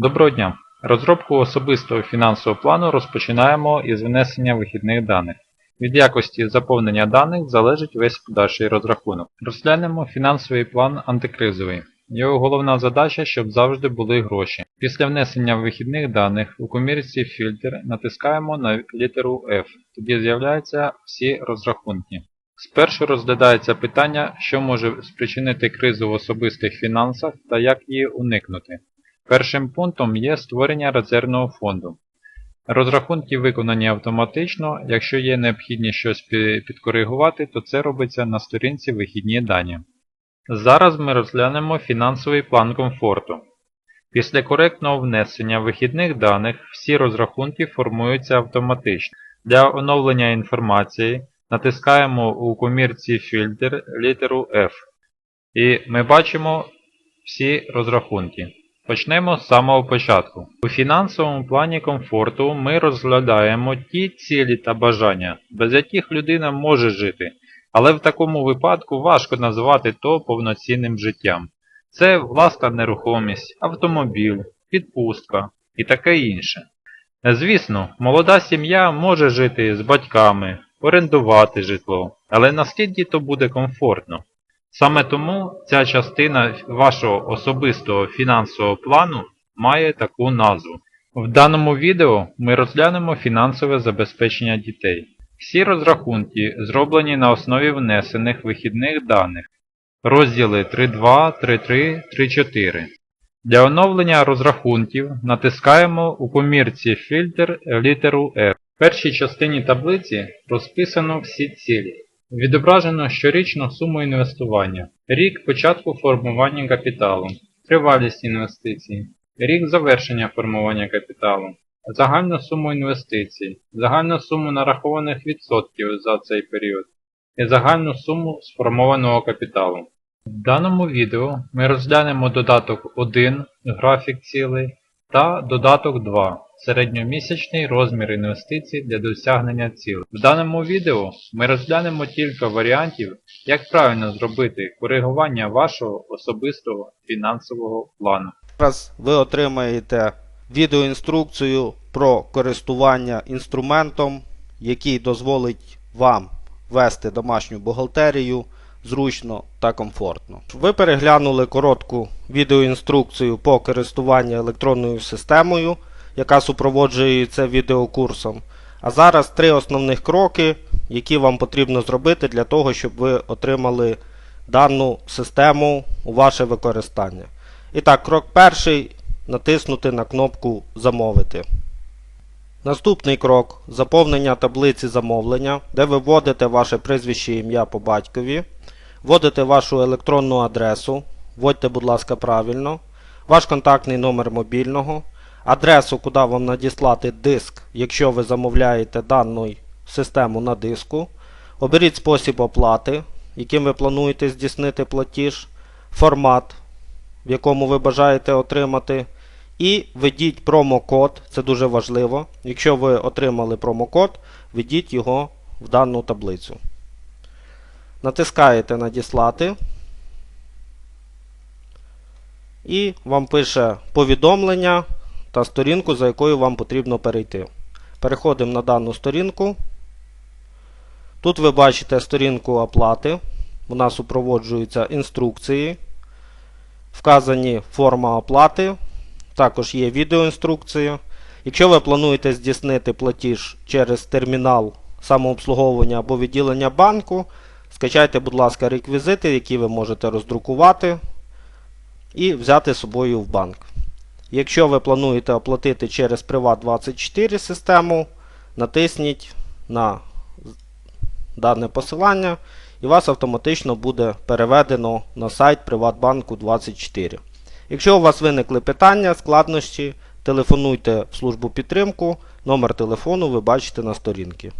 Доброго дня! Розробку особистого фінансового плану розпочинаємо із внесення вихідних даних. Від якості заповнення даних залежить весь подальший розрахунок. Розглянемо фінансовий план антикризовий. Його головна задача, щоб завжди були гроші. Після внесення вихідних даних у комірці фільтр натискаємо на літеру F. Тоді з'являються всі розрахунки. Спершу розглядається питання, що може спричинити кризу в особистих фінансах та як її уникнути. Першим пунктом є створення резервного фонду. Розрахунки виконані автоматично, якщо є необхідність щось підкоригувати, то це робиться на сторінці вихідні дані. Зараз ми розглянемо фінансовий план комфорту. Після коректного внесення вихідних даних всі розрахунки формуються автоматично. Для оновлення інформації натискаємо у комірці фільтр літеру F. І ми бачимо всі розрахунки. Почнемо з самого початку. У фінансовому плані комфорту ми розглядаємо ті цілі та бажання, без яких людина може жити, але в такому випадку важко назвати то повноцінним життям. Це власна нерухомість, автомобіль, відпустка і таке інше. Звісно, молода сім'я може жити з батьками, орендувати житло, але наскільки то буде комфортно? Саме тому ця частина вашого особистого фінансового плану має таку назву. В даному відео ми розглянемо фінансове забезпечення дітей. Всі розрахунки зроблені на основі внесених вихідних даних. Розділи 3.2, 3.3, 3.4. Для оновлення розрахунків натискаємо у комірці фільтр літеру F. В першій частині таблиці розписано всі цілі. Відображено щорічну суму інвестування, рік початку формування капіталу, тривалість інвестицій, рік завершення формування капіталу, загальну суму інвестицій, загальну суму нарахованих відсотків за цей період і загальну суму сформованого капіталу. В даному відео ми розглянемо додаток 1 графік цілей та додаток 2 середньомісячний розмір інвестицій для досягнення цілей. В даному відео ми розглянемо кілька варіантів, як правильно зробити коригування вашого особистого фінансового плану. Зараз ви отримаєте відеоінструкцію про користування інструментом, який дозволить вам вести домашню бухгалтерію зручно та комфортно. Ви переглянули коротку відеоінструкцію по користуванню електронною системою, яка супроводжується відеокурсом. А зараз три основних кроки, які вам потрібно зробити для того, щоб ви отримали дану систему у ваше використання. І так, крок перший натиснути на кнопку Замовити. Наступний крок заповнення таблиці замовлення, де ви вводите ваше прізвище ім'я по батькові, вводите вашу електронну адресу, вводьте, будь ласка, правильно, ваш контактний номер мобільного, адресу, куди вам надіслати диск, якщо ви замовляєте дану систему на диску. Оберіть спосіб оплати, яким ви плануєте здійснити платіж, формат, в якому ви бажаєте отримати. І введіть промокод, це дуже важливо. Якщо ви отримали промокод, введіть його в дану таблицю. Натискаєте Надіслати. І вам пише повідомлення та сторінку, за якою вам потрібно перейти. Переходимо на дану сторінку. Тут ви бачите сторінку оплати. Вона супроводжується інструкції. Вказані форма оплати. Також є відеоінструкція. Якщо ви плануєте здійснити платіж через термінал самообслуговування або відділення банку, скачайте, будь ласка, реквізити, які ви можете роздрукувати і взяти з собою в банк. Якщо ви плануєте оплатити через Privat24 систему, натисніть на дане посилання і вас автоматично буде переведено на сайт Приватбанку 24. Якщо у вас виникли питання, складнощі, телефонуйте в службу підтримку, номер телефону ви бачите на сторінці.